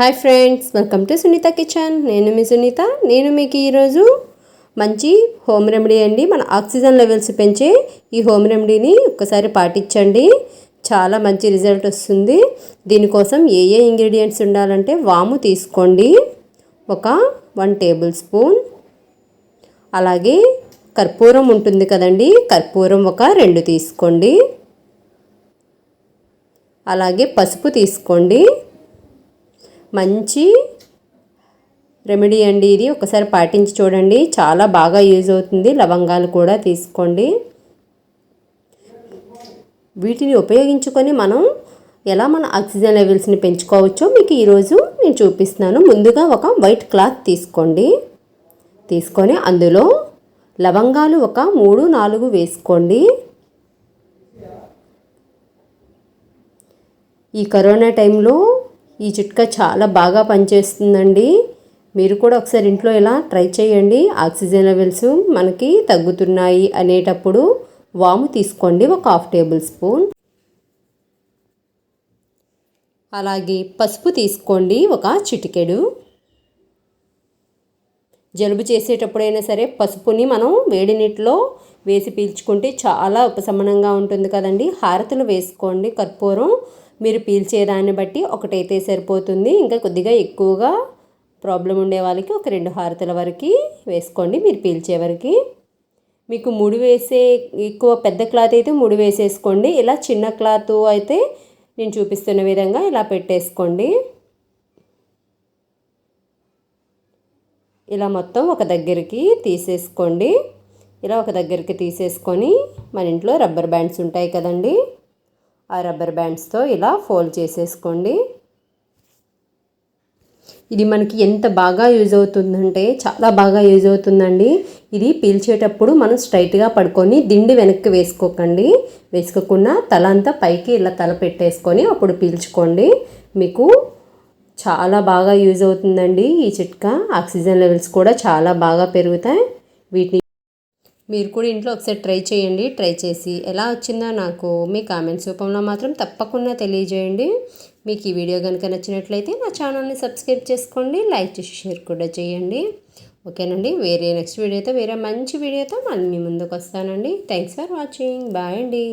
Hi friends welcome to Sunitha kitchen నేను మీ సునీత నేను మీకు ఈరోజు మంచి హోమ్ రెమెడీ అండి. మన ఆక్సిజన్ లెవెల్స్ పెంచే ఈ హోమ్ రెమెడీని ఒక్కసారి పాటించండి. చాలా మంచి రిజల్ట్ వస్తుంది. దీనికోసం ఏ ఏ ఇంగ్రీడియంట్స్ ఉండాలంటే వాము తీసుకోండి. ఒక వన్ టేబుల్ స్పూన్ అలాగే కర్పూరం ఉంటుంది కదండి. కర్పూరం ఒక రెండు తీసుకోండి. అలాగే పసుపు తీసుకోండి. మంచి రెమెడీ అండి ఇది. ఒకసారి పాటించి చూడండి. చాలా బాగా యూజ్ అవుతుంది. లవంగాలు కూడా తీసుకోండి. వీటిని ఉపయోగించుకొని మనం ఎలా మన ఆక్సిజన్ లెవెల్స్ని పెంచుకోవచ్చో మీకు ఈరోజు నేను చూపిస్తున్నాను. ముందుగా ఒక వైట్ క్లాత్ తీసుకోండి. తీసుకొని అందులో లవంగాలు ఒక మూడు నాలుగు వేసుకోండి. ఈ కరోనా టైంలో ఈ చిట్కా చాలా బాగా పనిచేస్తుందండి. మీరు కూడా ఒకసారి ఇంట్లో ఇలా ట్రై చేయండి. ఆక్సిజన్ లెవెల్స్ మనకి తగ్గుతున్నాయి అనేటప్పుడు వాము తీసుకోండి. ఒక హాఫ్ టేబుల్ స్పూన్. అలాగే పసుపు తీసుకోండి. ఒక చిటికెడు. జలుబు చేసేటప్పుడైనా సరే పసుపుని మనం వేడి నీటిలో వేసి పీల్చుకుంటే చాలా ఉపశమనంగా ఉంటుంది కదండి. హారతులు వేసుకోండి. కర్పూరం మీరు పీల్చేదాన్ని బట్టి ఒకటైతే సరిపోతుంది. ఇంకా కొద్దిగా ఎక్కువగా ప్రాబ్లం ఉండే వాళ్ళకి ఒక రెండు హారతుల వరకు వేసుకోండి మీరు పీల్చే వరకు. మీకు ముడి వేసే ఎక్కువ పెద్ద క్లాత్ అయితే ముడి వేసేసుకోండి. ఇలా చిన్న క్లాత్ అయితే నేను చూపిస్తున్న విధంగా ఇలా పెట్టేసుకోండి. ఇలా మొత్తం ఒక దగ్గరికి తీసేసుకోండి. ఇలా ఒక దగ్గరికి తీసేసుకొని మన ఇంట్లో రబ్బర్ బ్యాండ్స్ ఉంటాయి కదండీ. ఆ రబ్బర్ బ్యాండ్స్తో ఇలా ఫోల్డ్ చేసేసుకోండి. ఇది మనకి ఎంత బాగా యూజ్ అవుతుందంటే చాలా బాగా యూజ్ అవుతుందండి. ఇది పీల్చేటప్పుడు మనం స్ట్రైట్గా పడుకొని దిండి వెనక్కి వేసుకోకండి. వేసుకోకుండా తల అంతా పైకి ఇలా తల పెట్టేసుకొని అప్పుడు పీల్చుకోండి. మీకు చాలా బాగా యూజ్ అవుతుందండి ఈ చిట్కా. ఆక్సిజన్ లెవెల్స్ కూడా చాలా బాగా పెరుగుతాయి. వీటిని మీరు కూడా ఇంట్లో ఒకసారి ట్రై చేయండి ట్రై చేసి ఎలా వచ్చిందో నాకు మీ కామెంట్స్ రూపంలో మాత్రం తప్పకుండా తెలియజేయండి. మీకు ఈ వీడియో కనుక నచ్చినట్లయితే నా ఛానల్ని సబ్స్క్రైబ్ చేసుకోండి లైక్ చేసి షేర్ కూడా చేయండి. ఓకేనండి వేరే నెక్స్ట్ వీడియోతో వేరే మంచి వీడియోతో మళ్ళీ మీ ముందుకు వస్తానండి. థ్యాంక్స్ ఫర్ వాచింగ్ బాయ్ అండి.